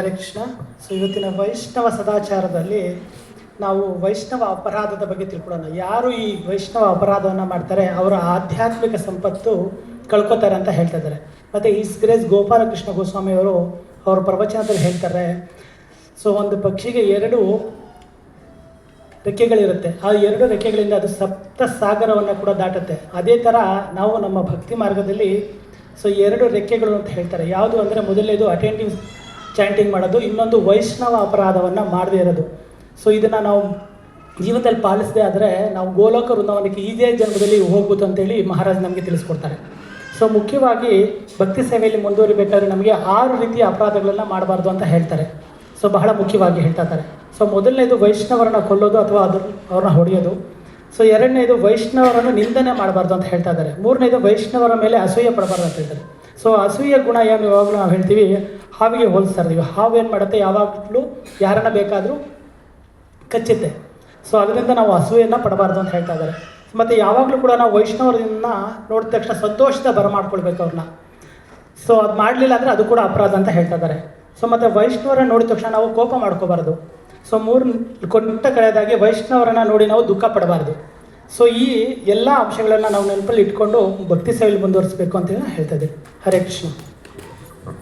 Hare Krishna so ಇವತ್ತಿನ ವೈಷ್ಣವ ಸದಾಚಾರದಲ್ಲಿ ನಾವು ವೈಷ್ಣವ ಅಪರಾಧದ ಬಗ್ಗೆ ತಿಳ್ಕೊಳ್ಳೋಣ. ಯಾರು ಈ ವೈಷ್ಣವ ಅಪರಾಧವನ್ನು ಮಾಡ್ತಾರೆ, ಅವರ ಆಧ್ಯಾತ್ಮಿಕ ಸಂಪತ್ತು ಕಳ್ಕೊತಾರೆ ಅಂತ ಹೇಳ್ತಾ ಇದ್ದಾರೆ. ಮತ್ತು ಈಸ್ ಗ್ರೇಸ್ ಗೋಪಾಲಕೃಷ್ಣ ಗೋಸ್ವಾಮಿ ಅವರು ಪ್ರವಚನದಲ್ಲಿ ಹೇಳ್ತಾರೆ ಸೊ ಒಂದು ಪಕ್ಷಿಗೆ ಎರಡು ರೆಕ್ಕೆಗಳಿರುತ್ತೆ. ಆ ಎರಡು ರೆಕ್ಕೆಗಳಿಂದ ಅದು ಸಪ್ತ ಸಾಗರವನ್ನು ಕೂಡ ದಾಟುತ್ತೆ. ಅದೇ ಥರ ನಾವು ನಮ್ಮ ಭಕ್ತಿ ಮಾರ್ಗದಲ್ಲಿ ಸೊ ಎರಡು ರೆಕ್ಕೆಗಳು ಅಂತ ಹೇಳ್ತಾರೆ. ಯಾವುದು ಅಂದರೆ ಮೊದಲನೇದು ಅಟೆಂಡಿಂಗ್ ಚಾಂಟಿಂಗ್ ಮಾಡೋದು, ಇನ್ನೊಂದು ವೈಷ್ಣವ ಅಪರಾಧವನ್ನು ಮಾಡದೇ ಇರೋದು. ಸೊ ಇದನ್ನು ನಾವು ಜೀವನದಲ್ಲಿ ಪಾಲಿಸದೇ ಆದರೆ ನಾವು ಗೋಲೋಕ ವೃಂದಾವನಕ್ಕೆ ಇದೇ ಜನ್ಮದಲ್ಲಿ ಹೋಗ್ಬೋದು ಅಂತೇಳಿ ಮಹಾರಾಜ್ ನಮಗೆ ತಿಳಿಸ್ಕೊಡ್ತಾರೆ. ಸೊ ಮುಖ್ಯವಾಗಿ ಭಕ್ತಿ ಸೇವೆಯಲ್ಲಿ ಮುಂದುವರಿಬೇಕಾದ್ರೆ ನಮಗೆ ಆರು ರೀತಿಯ ಅಪರಾಧಗಳನ್ನು ಮಾಡಬಾರ್ದು ಅಂತ ಹೇಳ್ತಾರೆ. ಸೊ ಬಹಳ ಮುಖ್ಯವಾಗಿ ಹೇಳ್ತಾ ಇದ್ದಾರೆ. ಸೊ ಮೊದಲನೇದು ವೈಷ್ಣವರನ್ನ ಕೊಲ್ಲೋದು ಅಥವಾ ಅದ್ರ, ಅವ್ರನ್ನ ಹೊಡೆಯೋದು. ಸೊ ಎರಡನೇದು ವೈಷ್ಣವರನ್ನು ನಿಂದನೆ ಮಾಡಬಾರ್ದು ಅಂತ ಹೇಳ್ತಾ ಇದ್ದಾರೆ. ಮೂರನೇದು ವೈಷ್ಣವರ ಮೇಲೆ ಅಸೂಯೆ ಪಡಬಾರ್ದು ಅಂತ ಹೇಳ್ತಾರೆ. ಸೊ ಅಸೂಯ ಗುಣ ಏನು ಯಾವಾಗಲೂ ನಾವು ಹೇಳ್ತೀವಿ ಹಾವಿಗೆ ಹೋಲಿಸ್ತಾ ಇರ್ತೀವಿ ಹಾವು ಏನು ಮಾಡುತ್ತೆ, ಯಾವಾಗಲೂ ಯಾರನ್ನ ಬೇಕಾದರೂ ಕಚ್ಚುತ್ತೆ. ಸೊ ಅದರಿಂದ ನಾವು ಹಸುವೆಯನ್ನು ಪಡಬಾರ್ದು ಅಂತ ಹೇಳ್ತಾ ಇದ್ದಾರೆ. ಮತ್ತು ಯಾವಾಗಲೂ ಕೂಡ ನಾವು ವೈಷ್ಣವರನ್ನ ನೋಡಿದ ತಕ್ಷಣ ಸಂತೋಷದ ಬರಮಾಡ್ಕೊಳ್ಬೇಕು ಅವ್ರನ್ನ. ಸೊ ಅದು ಮಾಡಲಿಲ್ಲ ಅಂದರೆ ಅದು ಕೂಡ ಅಪರಾಧ ಅಂತ ಹೇಳ್ತಾ ಇದ್ದಾರೆ. ಸೊ ಮತ್ತು ವೈಷ್ಣವರನ್ನ ನೋಡಿದ ತಕ್ಷಣ ನಾವು ಕೋಪ ಮಾಡ್ಕೋಬಾರ್ದು. ಸೊ ಮೂರು ಕೊಟ್ಟ ಕಡೆಯದಾಗಿ ವೈಷ್ಣವರನ್ನ ನೋಡಿ ನಾವು ದುಃಖ ಪಡಬಾರ್ದು. ಸೊ ಈ ಎಲ್ಲ ಅಂಶಗಳನ್ನು ನಾವು ನೆನಪಲ್ಲಿ ಇಟ್ಕೊಂಡು ಭಕ್ತಿ ಸೇವೆಯಲ್ಲಿ ಮುಂದುವರಿಸಬೇಕು ಅಂತ ಹೇಳ್ತಾ ಇದ್ದೀವಿ ಹರೇ ಕೃಷ್ಣ.